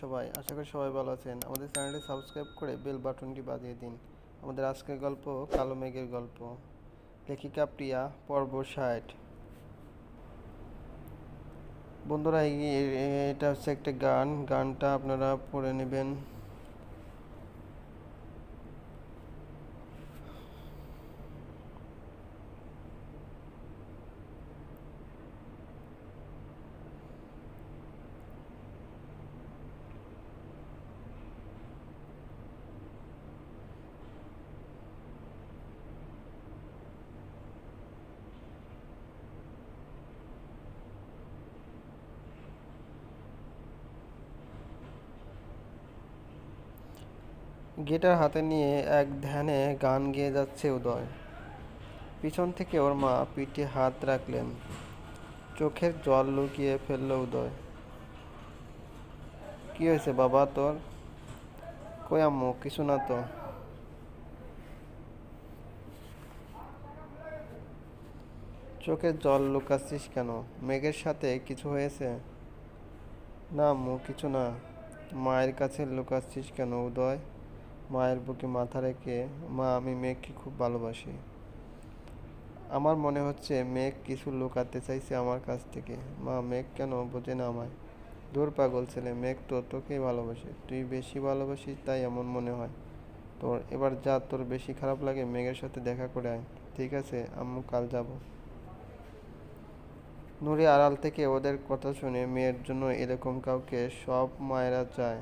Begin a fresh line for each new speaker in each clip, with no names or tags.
সবাই, আশা করি সবাই ভালো আছেন। আমাদের চ্যানেলটি সাবস্ক্রাইব করে বেল বাটনটি বাজিয়ে দিন। আমাদের আজকের গল্প কালো মেঘের গল্প। লেখিকা প্রিয়া, পর্ব ষাট। বন্ধুরা এটা হচ্ছে একটা গান। গানটা আপনারা পড়ে নেবেন। গিটার হাতে নিয়ে এক ধ্যানে গান গেয়ে যাচ্ছে উদয়। পিছন থেকে ওর মা পিঠে হাত রাখলেন। চোখের জল লুকিয়ে ফেলল উদয়। কি হয়েছে বাবা তোর? কই আম্মু? কিছু না তো। চোখের জল লুকাচ্ছিস কেন? মেঘের সাথে কিছু হয়েছে? না আম্মু, কিছু না। মায়ের কাছে লুকাচ্ছিস কেন উদয়? মায়ের বুকে মাথা রেখে, মা, আমি মেঘকে খুব ভালোবাসি। আমার মনে হচ্ছে মেঘ কিছু লুকাতে চাইছে আমার কাছ থেকে। মা, মেঘ কেন বোঝে না আমায়? দূর পাগল ছেলে, মেঘ তো তোকেই ভালোবাসে। তুই বেশি ভালোবাসিস তাই এমন মনে হয়। তোর, এবার যা, তোর বেশি খারাপ লাগে, মেঘের সাথে দেখা করে আয়। ঠিক আছে, আম্মু, কাল যাব। নুরি আড়াল থেকে ওদের কথা শুনে মেয়ের জন্য এরকম কাউকে সব মায়েরা চায়।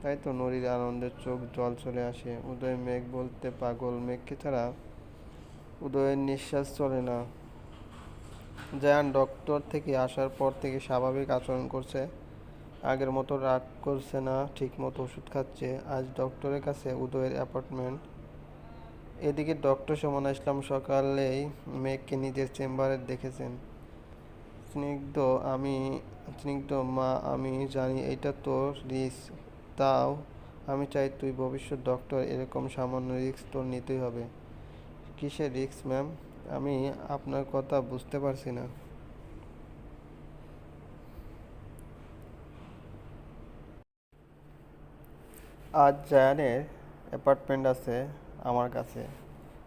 তাই তো নুরির আনন্দের চোখ জল চলে আসে। উদয় মেঘ বলতে পাগল মেঘকে ছাড়া উদয়ের নিঃশ্বাস চলে না। জায়ান ডক্টর থেকে আসার পর থেকে স্বাভাবিক আচরণ করছে। আগের মতো রাগ করছে না ঠিক মতো ওষুধ খাচ্ছে। আজ ডক্টরের কাছে উদয়ের অ্যাপার্টমেন্ট এদিকে ডক্টর সুমনা ইসলাম সকালেই মেঘকে নিজের চেম্বারে দেখেছেন। স্নিগ্ধ আমি, স্নিগ্ধ মা, আমি জানি এটা তোর রিস্ক। তাও আমি চাই তুই ভবিষ্যৎ ডক্টর এরকম সামান্য রিস্ক তোর নিতেই হবে। কিসের রিস্ক ম্যাম আমি আপনার কথা বুঝতে পারছি না। আজ জায়ানের অ্যাপার্টমেন্ট আছে আমার কাছে।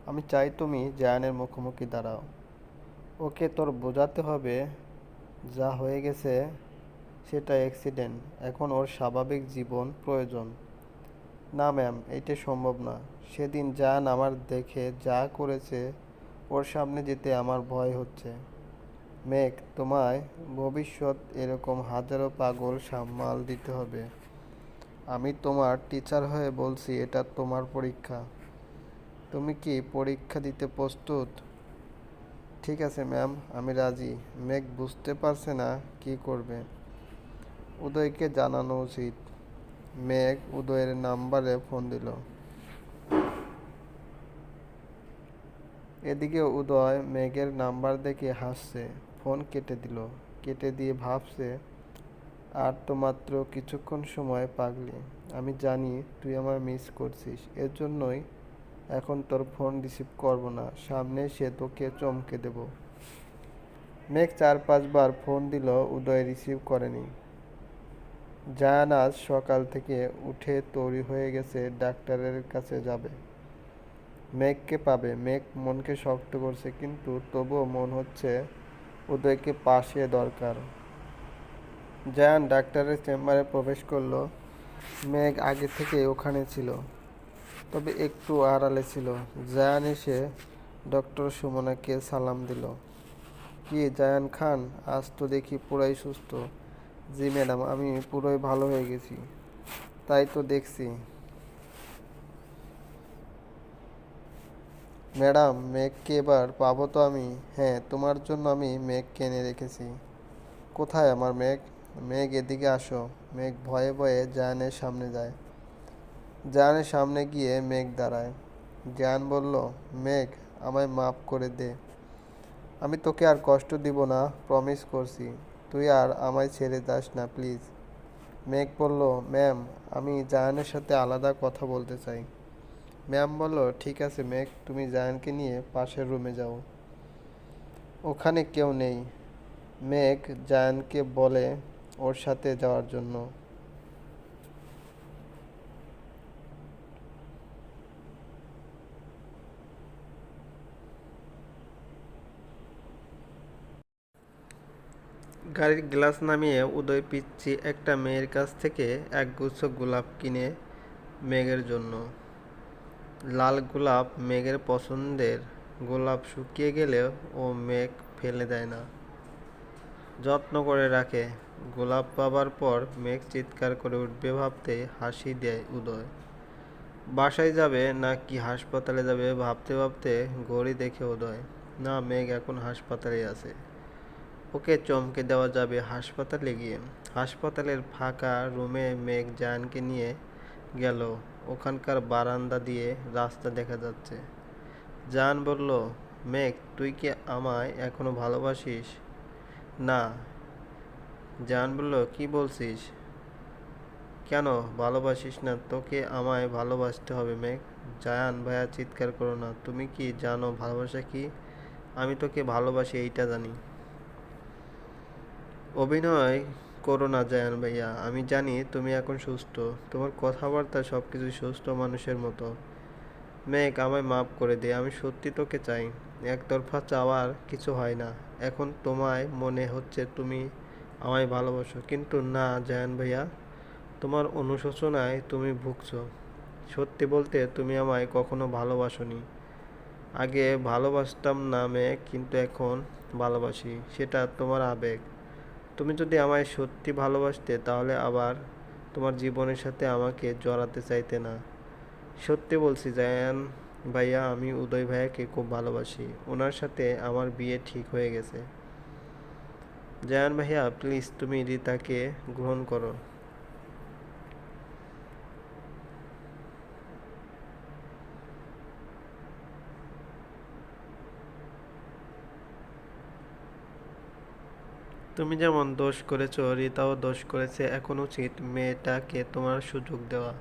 আমি চাই তুমি জায়ানের মুখোমুখি দাঁড়াও। ওকে তোর বোঝাতে হবে যা হয়ে গেছে সেটা অ্যাক্সিডেন্ট এখন ওর স্বাভাবিক জীবন প্রয়োজন। না ম্যাম এটা সম্ভব না। সেদিন জান আমার দেখে যা করেছে, ওর সামনে যেতে আমার ভয় হচ্ছে। মেঘ, তোমায় ভবিষ্যৎ এরকম হাজারো পাগল সামাল দিতে হবে। আমি তোমার টিচার হয়ে বলছি, এটা তোমার পরীক্ষা। তুমি কি পরীক্ষা দিতে প্রস্তুত? ঠিক আছে ম্যাম আমি রাজি। মেঘ বুঝতে পারছে না কি করবে। উদয়কে জানানো উচিত। মেঘ উদয়ের নাম্বারে ফোন দিল। এদিকে উদয় মেঘের নাম্বার দেখে হাসছে। ফোন কেটে দিল। কেটে দিয়ে ভাবছে, আর তো মাত্র কিছুক্ষণ সময় পাগলি। আমি জানি তুই আমার মিস করছিস। এর জন্যই এখন তোর ফোন রিসিভ করব না। সামনে সে তোকে চমকে দেব। মেঘ চার পাঁচবার ফোন দিল, উদয় রিসিভ করেনি। জায়ান আজ সকাল থেকে উঠে তৈরি হয়ে গেছে, ডাক্তারের কাছে যাবে। মেঘকে পাবে। মেঘ মনকে শক্ত করছে, কিন্তু তবুও মন হচ্ছে উদয়কে পাশে দরকার। জায়ান ডাক্তারের চেম্বারে প্রবেশ করল। মেঘ আগে থেকে ওখানে ছিল, তবে একটু আড়ালে ছিল। জায়ান এসে ডক্টর সুমনাকে সালাম দিল। কি জায়ান খান? আজ তো দেখি পুরাই সুস্থ। জি ম্যাডাম, আমি পুরোই ভালো হয়ে গেছি। তাই তো দেখছি। ম্যাডাম, মেঘকে এবার পাবো তো আমি? হ্যাঁ তোমার জন্য আমি মেঘ এনে রেখেছি। কোথায় আমার মেঘ? মেঘ, এদিকে আসো। মেঘ ভয়ে ভয়ে জায়ানের সামনে যায়। জায়ানের সামনে গিয়ে মেঘ দাঁড়ায়। জায়ান বলল, মেঘ, আমায় মাফ করে দে। আমি তোকে আর কষ্ট দিব না প্রমিস করছি। তুই আর আমায় ছেড়ে যাস না, প্লিজ। মেঘ বলল, ম্যাম, আমি জায়ানের সাথে আলাদা কথা বলতে চাই। ম্যাম বলল, ঠিক আছে মেঘ, তুমি জায়ানকে নিয়ে পাশের রুমে যাও। ওখানে কেউ নেই। মেঘ জায়ানকে বলে ওর সাথে যাওয়ার জন্য। গাড়ির গ্লাস নামিয়ে উদয় পিচ্ছি একটা মেয়ের কাছ থেকে একগুচ্ছ গোলাপ কিনে মেঘের জন্য। লাল গোলাপ মেঘের পছন্দের গোলাপ শুকিয়ে গেলেও ও মেঘ ফেলে দেয় না। যত্ন করে রাখে। গোলাপ পাবার পর মেঘ চিৎকার করে উঠবে ভাবতে হাসি দেয় উদয়। বাসায় যাবে না কি হাসপাতালে যাবে ভাবতে ভাবতে ঘড়ি দেখে উদয়। না, মেঘ এখন হাসপাতালে আছে। ওকে চমকে দেওয়া যাবে হাসপাতালে গিয়ে। হাসপাতালের ফাঁকা রুমে মেঘ জায়ানকে নিয়ে গেল। ওখানকার বারান্দা দিয়ে রাস্তা দেখা যাচ্ছে। জান বলল, মেঘ, তুই কি আমায় এখনও ভালোবাসিস? না। জান বলল, কি বলছিস? কেন ভালোবাসিস না? তোকে আমায় ভালোবাসতে হবে, মেঘ। জায়ান ভাইয়া, চিৎকার করো না। তুমি কি জানো ভালোবাসা কি? আমি তোকে ভালোবাসি, এইটা জানি। অভিনয় করো না, জায়ান ভাইয়া। আমি জানি তুমি এখন সুস্থ। তোমার কথাবার্তা সব কিছু সুস্থ মানুষের মতো। মেঘ, আমায় মাফ করে দে, আমি সত্যি তোকে চাই। একতরফা চাওয়ার কিছু হয় না। এখন তোমায় মনে হচ্ছে তুমি আমায় ভালোবাসো। কিন্তু না, জায়ান ভাইয়া, তোমার অনুশোচনায় তুমি ভুগছো। সত্যি বলতে তুমি আমায় কখনো ভালোবাসোনি। আগে ভালোবাসতাম না মেয়ে কিন্তু এখন ভালোবাসি। সেটা তোমার আবেগ। তুমি যদি আমায় সত্যি ভালোবাসতে, তাহলে আবার তোমার জীবনের সাথে আমাকে জড়াতে চাইতে না। সত্যি বলছি, জায়ান ভাইয়া, আমি উদয় ভাইয়াকে খুব ভালোবাসি। ওনার সাথে আমার বিয়ে ঠিক হয়ে গেছে। জায়ান ভাইয়া প্লিজ তুমি রীতাকে গ্রহণ করো। তুমি যেমন দোষ করেছ, রিতাও দোষ করেছে, এখন উচিত মেয়েটাকে তোমার সুযোগ দেওয়া।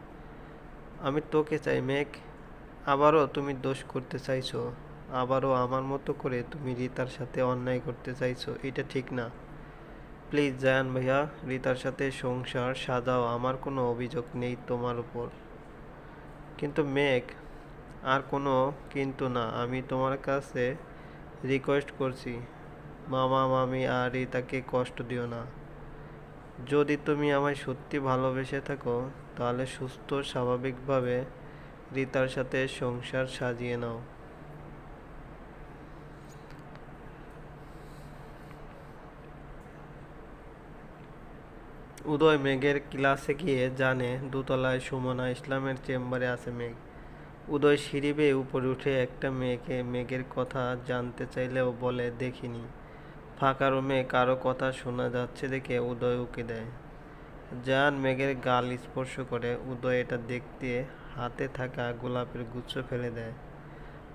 আমি তোকে চাই, মেঘ। আবারও তুমি দোষ করতে চাইছো। আবারও আমার মতো করে তুমি রিতার সাথে অন্যায় করতে চাইছো, এটা ঠিক না। প্লিজ, জায়ান ভাইয়া, রিতার সাথে সংসার সাজাও, আমার কোনো অভিযোগ নেই তোমার উপর। কিন্তু মেঘ, আর কোনো কিন্তু না, আমি তোমার কাছে রিকোয়েস্ট করছি। মামা, মামি আর রিতাকে কষ্ট দিও না। যদি তুমি আমায় সত্যি ভালোবেসে থাকো, তাহলে সুস্থ, স্বাভাবিকভাবে রিতার সাথে সংসার সাজিয়ে নাও। উদয় মেঘের ক্লাসে গিয়ে জানে, দোতলায় সুমনা ইসলামের চেম্বারে আছে মেঘ। উদয় সিঁড়ি বেয়ে উপরে উঠে একটা মেয়েকে মেঘের কথা জানতে চাইলেও বলে, দেখিনি। ফাঁকা রুমে কারও কথা শোনা যাচ্ছে দেখে উদয় উকে দেয়। জান মেঘের গাল স্পর্শ করে উদয় এটা দেখতে হাতে থাকা গোলাপের গুচ্ছ ফেলে দেয়।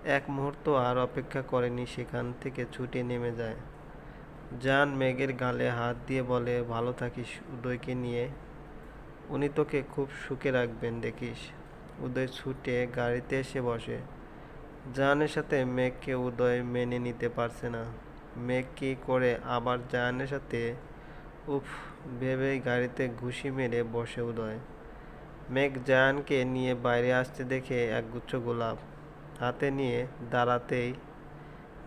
এক মুহূর্ত আর অপেক্ষা করেনি, সেখান থেকে ছুটে নেমে যায়। জান মেঘের গালে হাত দিয়ে বলে, ভালো থাকিস উদয়কে নিয়ে। উনি তোকে খুব সুখে রাখবেন, দেখিস। উদয় ছুটে গাড়িতে এসে বসে। জানের সাথে মেঘকে উদয় মেনে নিতে পারছে না। মেঘ কি করে আবার জাহানের সাথে? উফ, ভেবেই গাড়িতে ঘুষি মেরে বসে উদয়। মেঘ জায়ানকে নিয়ে বাইরে আসতে দেখে একগুচ্ছ গোলাপ হাতে নিয়ে দাঁড়াতেই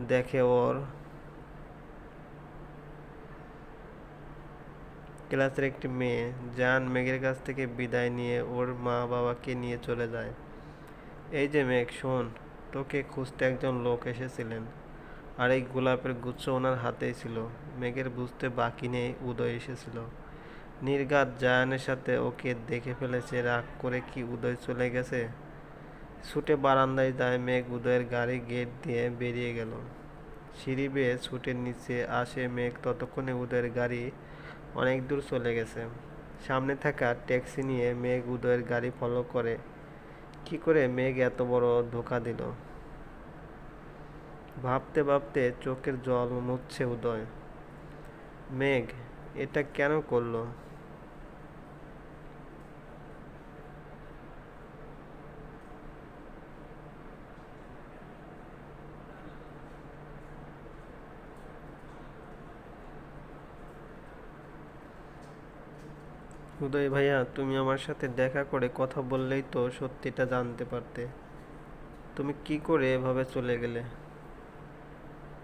দেখে ওর ক্লাসের একটি মেয়ে। জান মেঘের কাছ থেকে বিদায় নিয়ে ওর মা বাবাকে নিয়ে চলে যায়। এই যে মেঘ, শোন, তোকে খুঁজতে একজন লোক এসেছিলেন। আর এই গোলাপের গুচ্ছ ওনার হাতেই ছিল। মেঘের বুঝতে বাকি নেই, উদয় এসেছিল। নির্গাত জায়ানের সাথে ওকে দেখে ফেলেছে, রাগ করে কি উদয় চলে গেছে? ছুটে বারান্দায় যায় মেঘ উদয়ের গাড়ি গেট দিয়ে বেরিয়ে গেল। সিঁড়ি বেয়ে ছুটে নিচে আসে মেঘ, ততক্ষণে উদয়ের গাড়ি অনেক দূর চলে গেছে। সামনে থাকা ট্যাক্সি নিয়ে মেঘ উদয়ের গাড়ি ফলো করে। কি করে মেঘ এত বড় ধোকা দিল? ভাবতে ভাবতে চোখের জল মুছছে উদয়। মেঘ, এটা কেন করল? উদয় ভাইয়া, তুমি আমার সাথে দেখা করে কথা বললেই তো সত্যিটা জানতে পারতে। তুমি কি করে এভাবে চলে গেলে?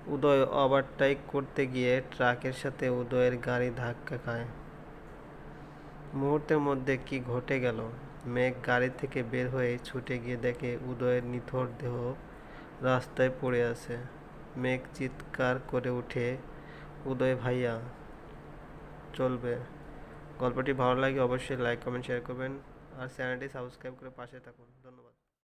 উদয় ওভারটেক করতে গিয়ে ট্রাকের সাথে উদয়ের গাড়ি ধাক্কা খায়। মুহূর্তের মধ্যে কি ঘটে গেল? মেঘ গাড়ি থেকে বের হয়ে ছুটে গিয়ে দেখে উদয়ের নিথর দেহ রাস্তায় পড়ে আছে। মেঘ চিৎকার করে উঠে, উদয় ভাইয়া, চলবে। গল্পটি ভালো লাগে অবশ্যই লাইক কমেন্ট শেয়ার করবেন আর চ্যানেলটি সাবস্ক্রাইব করে পাশে থাকুন। ধন্যবাদ।